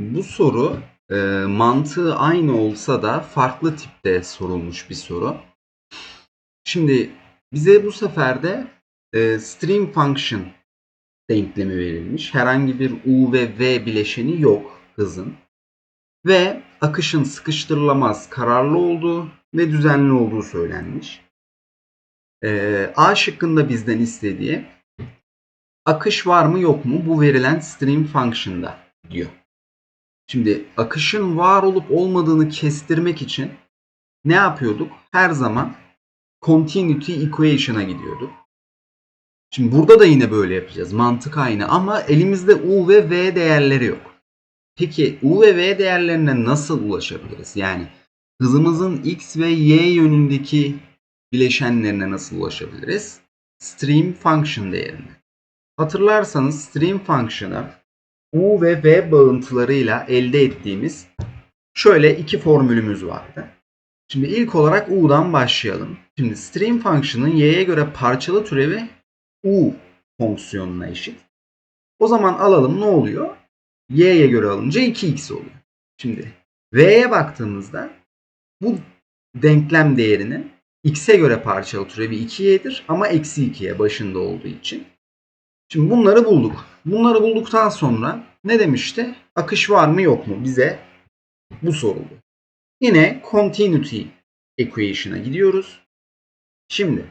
Bu soru e, mantığı aynı olsa da farklı tipte sorulmuş bir soru. Şimdi bize bu sefer de e, stream function denklemi verilmiş. Herhangi bir u ve v bileşeni yok hızın. Ve akışın sıkıştırılamaz kararlı olduğu ve düzenli olduğu söylenmiş. E, A şıkkında bizden istediği akış var mı yok mu bu verilen stream function'da diyor. Şimdi akışın var olup olmadığını kestirmek için ne yapıyorduk? Her zaman continuity equation'a gidiyorduk. Şimdi burada da yine böyle yapacağız. Mantık aynı ama elimizde u ve v değerleri yok. Peki u ve v değerlerine nasıl ulaşabiliriz? Yani hızımızın x ve y yönündeki bileşenlerine nasıl ulaşabiliriz? Stream function değerine. Hatırlarsanız stream function'a U ve V bağıntılarıyla elde ettiğimiz şöyle iki formülümüz vardı. Şimdi ilk olarak U'dan başlayalım. Şimdi stream function'ın y'ye göre parçalı türevi U fonksiyonuna eşit. O zaman alalım ne oluyor? y'ye göre alınca 2x oluyor. Şimdi v'ye baktığımızda bu denklem değerinin x'e göre parçalı türevi 2y'dir ama eksi 2y başında olduğu için. Şimdi bunları bulduk. Bunları bulduktan sonra ne demişti? Akış var mı yok mu? Bize bu soruldu. Yine continuity equation'a gidiyoruz. Şimdi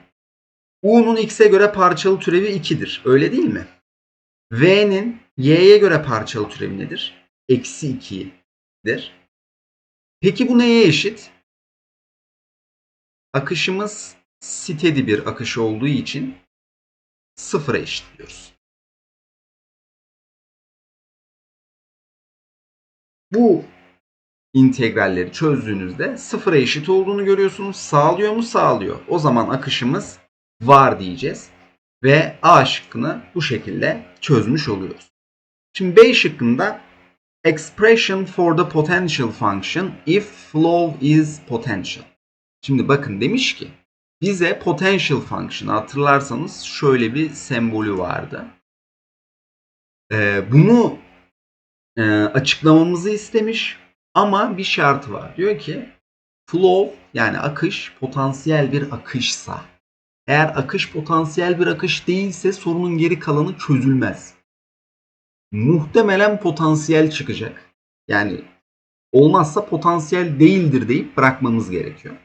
u'nun x'e göre parçalı türevi 2'dir. Öyle değil mi? v'nin y'ye göre parçalı türevi nedir? Eksi 2'dir. Peki bu neye eşit? Akışımız steady bir akış olduğu için sıfıra eşitliyoruz. Bu integralleri çözdüğünüzde sıfıra eşit olduğunu görüyorsunuz. Sağlıyor mu? Sağlıyor. O zaman akışımız var diyeceğiz. Ve A şıkkını bu şekilde çözmüş oluyoruz. Şimdi B şıkkında expression for the potential function if flow is potential. Şimdi bakın demiş ki bize potential function hatırlarsanız şöyle bir sembolü vardı. Ee, bunu e, açıklamamızı istemiş ama bir şart var. Diyor ki flow yani akış potansiyel bir akışsa eğer akış potansiyel bir akış değilse sorunun geri kalanı çözülmez. Muhtemelen potansiyel çıkacak. Yani olmazsa potansiyel değildir deyip bırakmamız gerekiyor.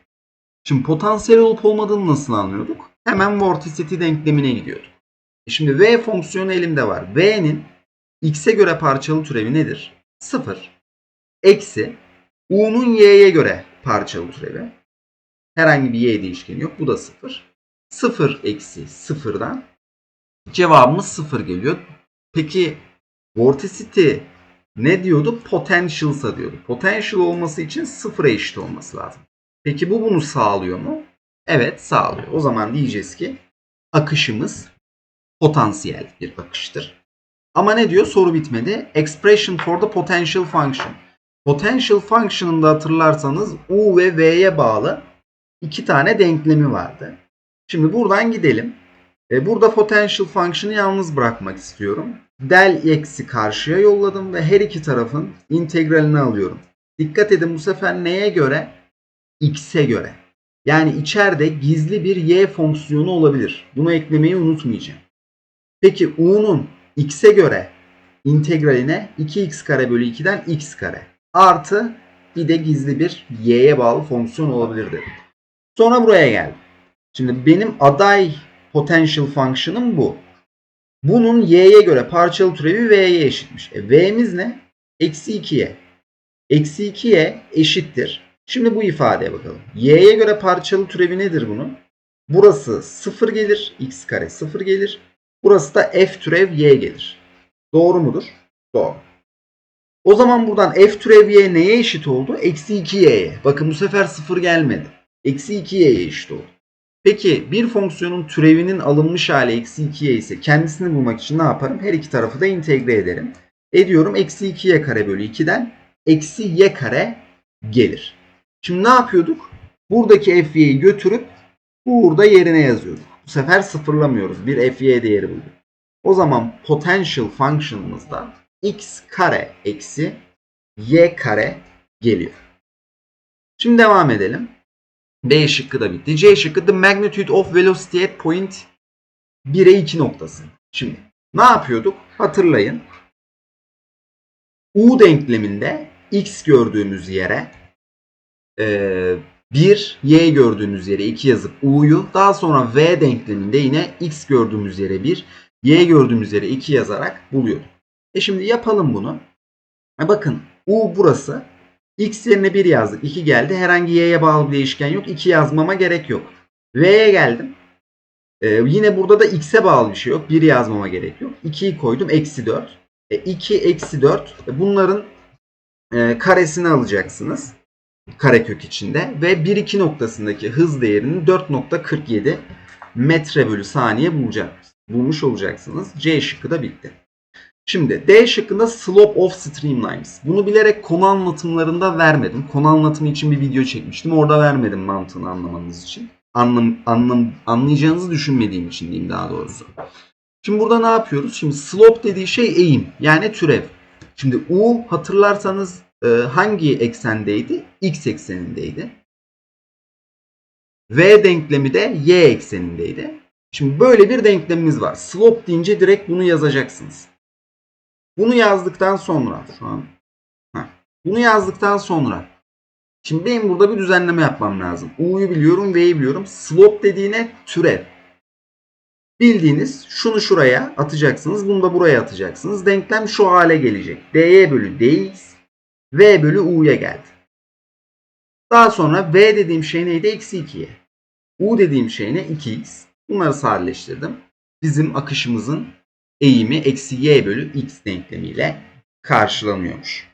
Şimdi potansiyel olup olmadığını nasıl anlıyorduk? Hemen vorticity denklemine gidiyorduk. E şimdi v fonksiyonu elimde var. v'nin x'e göre parçalı türevi nedir? 0. Eksi u'nun y'ye göre parçalı türevi. Herhangi bir y değişkeni yok. Bu da 0. 0 eksi 0'dan cevabımız 0 geliyor. Peki vorticity ne diyordu? Potential'sa diyordu. Potential olması için 0'a eşit olması lazım. Peki bu bunu sağlıyor mu? Evet sağlıyor. O zaman diyeceğiz ki akışımız potansiyel bir akıştır. Ama ne diyor? Soru bitmedi. Expression for the potential function. Potential function'ında hatırlarsanız U ve V'ye bağlı iki tane denklemi vardı. Şimdi buradan gidelim. E, burada potential function'ı yalnız bırakmak istiyorum. Del x'i karşıya yolladım ve her iki tarafın integralini alıyorum. Dikkat edin bu sefer neye göre? x'e göre. Yani içeride gizli bir y fonksiyonu olabilir. Bunu eklemeyi unutmayacağım. Peki u'nun x'e göre integraline 2x kare bölü 2'den x kare. Artı bir de gizli bir y'ye bağlı fonksiyon olabilir. Sonra buraya geldim. Şimdi benim aday potential function'ım bu. Bunun y'ye göre parçalı türevi v'ye eşitmiş. E, v'miz ne? Eksi 2'ye. Eksi 2'ye eşittir. Şimdi bu ifadeye bakalım. y'ye göre parçalı türevi nedir bunun? Burası 0 gelir. x kare 0 gelir. Burası da f türev y gelir. Doğru mudur? Doğru. O zaman buradan f türev y neye eşit oldu? Eksi 2y'ye. Bakın bu sefer 0 gelmedi. Eksi 2y'ye eşit oldu. Peki bir fonksiyonun türevinin alınmış hali eksi 2y ise kendisini bulmak için ne yaparım? Her iki tarafı da integre ederim. Ediyorum eksi 2y kare bölü 2'den eksi y kare gelir. Şimdi ne yapıyorduk? Buradaki fy'yi götürüp burada yerine yazıyorduk. Bu sefer sıfırlamıyoruz. Bir fy değeri bulduk. O zaman potential function'ımızda x kare eksi y kare geliyor. Şimdi devam edelim. B şıkkı da bitti. C şıkkı the magnitude of velocity at point 1'e 2 noktası. Şimdi ne yapıyorduk? Hatırlayın. U denkleminde x gördüğümüz yere e, 1, y gördüğümüz yere 2 yazıp u'yu daha sonra v denkleminde yine x gördüğümüz yere 1, y gördüğümüz yere 2 yazarak buluyorduk. E şimdi yapalım bunu. E bakın u burası. x yerine 1 yazdık. 2 geldi. Herhangi y'ye bağlı bir değişken yok. 2 yazmama gerek yok. v'ye geldim. E, yine burada da x'e bağlı bir şey yok. 1 yazmama gerek yok. 2'yi koydum. Eksi 4. E, 2 eksi 4. E, bunların e, karesini alacaksınız karekök içinde ve 1-2 noktasındaki hız değerini 4.47 metre bölü saniye bulacak, bulmuş olacaksınız. C şıkkı da bitti. Şimdi D şıkkında slope of streamlines. Bunu bilerek konu anlatımlarında vermedim. Konu anlatımı için bir video çekmiştim. Orada vermedim mantığını anlamanız için. Anlam, anlam, anlayacağınızı düşünmediğim için diyeyim daha doğrusu. Şimdi burada ne yapıyoruz? Şimdi slope dediği şey eğim yani türev. Şimdi U hatırlarsanız hangi eksendeydi? X eksenindeydi. V denklemi de Y eksenindeydi. Şimdi böyle bir denklemimiz var. Slope deyince direkt bunu yazacaksınız. Bunu yazdıktan sonra şu an heh, bunu yazdıktan sonra şimdi benim burada bir düzenleme yapmam lazım. U'yu biliyorum, V'yi biliyorum. Slope dediğine türev. Bildiğiniz şunu şuraya atacaksınız. Bunu da buraya atacaksınız. Denklem şu hale gelecek. dy bölü dx v bölü u'ya geldi. Daha sonra v dediğim şey neydi? Eksi 2'ye. u dediğim şey ne? 2x. Bunları sadeleştirdim. Bizim akışımızın eğimi eksi y bölü x denklemiyle karşılanıyormuş.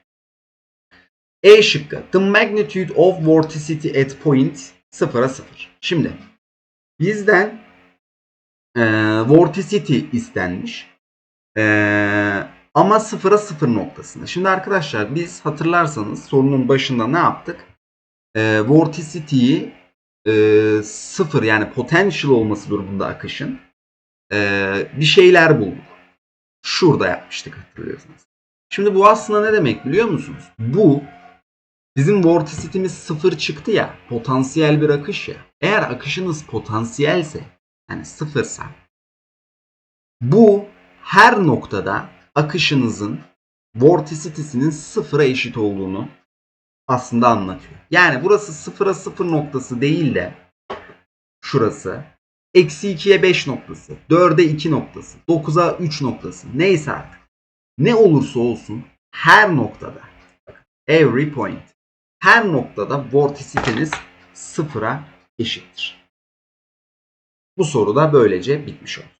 E şıkkı. The magnitude of vorticity at point 0'a 0. Şimdi bizden e, vorticity istenmiş. E, ama 0'a 0 noktasında. Şimdi arkadaşlar biz hatırlarsanız sorunun başında ne yaptık? E, vorticity'yi e, 0 yani potential olması durumunda akışın e, bir şeyler bulduk. Şurada yapmıştık hatırlıyorsunuz. Şimdi bu aslında ne demek biliyor musunuz? Bu bizim vorticity'miz 0 çıktı ya potansiyel bir akış ya. Eğer akışınız potansiyelse yani sıfırsa bu her noktada akışınızın vorticity'sinin sıfıra eşit olduğunu aslında anlatıyor. Yani burası sıfıra sıfır noktası değil de şurası eksi 2'ye 5 noktası, 4'e 2 noktası, 9'a 3 noktası neyse artık. Ne olursa olsun her noktada every point her noktada vorticity'niz sıfıra eşittir. Bu soru da böylece bitmiş oldu.